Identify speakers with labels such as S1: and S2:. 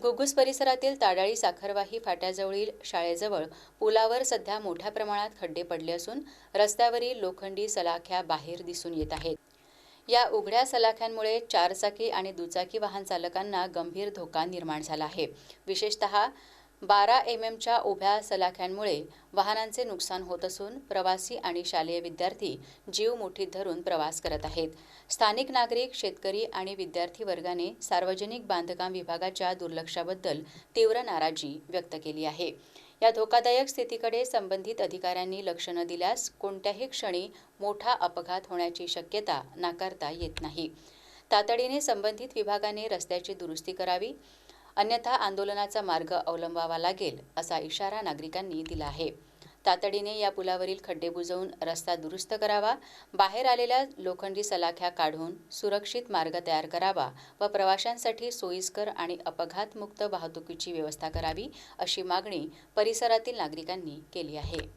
S1: घुग्गुस परिसरातील ताडाळी साखरवाही फाट्याजवळील शाळेजवळ पुलावर सध्या मोठ्या प्रमाणात खड्डे पडले असून रस्त्यावरील लोखंडी सलाख्या बाहेर दिसून येत आहेत. या उघड्या सलाख्यांमुळे चारचाकी आणि दुचाकी वाहन चालकांना गंभीर धोका निर्माण झाला आहे. विशेषतः बारा एम एमच्या उभ्या सलाख्यांमुळे वाहनांचे नुकसान होत असून प्रवासी आणि शालेय विद्यार्थी जीव मुठीत धरून प्रवास करत आहेत. स्थानिक नागरिक शेतकरी आणि विद्यार्थी वर्गाने सार्वजनिक बांधकाम विभागाच्या दुर्लक्षाबद्दल तीव्र नाराजी व्यक्त केली आहे. या धोकादायक स्थितीकडे संबंधित अधिकाऱ्यांनी लक्ष न दिल्यास कोणत्याही क्षणी मोठा अपघात होण्याची शक्यता नाकारता येत नाही. तातडीने संबंधित विभागाने रस्त्याची दुरुस्ती करावी. अन्यथा आंदोलनाचा मार्ग अवलंबावा लागेल असा इशारा नागरिकांनी दिला आहे. तातडीने या पुलावरील खड्डे बुजवून रस्ता दुरुस्त करावा बाहेर आलेल्या लोखंडी सलाख्या काढून सुरक्षित मार्ग तयार करावा व प्रवाशांसाठी सोयीस्कर आणि अपघातमुक्त वाहतुकीची व्यवस्था करावी अशी मागणी परिसरातील नागरिकांनी केली आहे.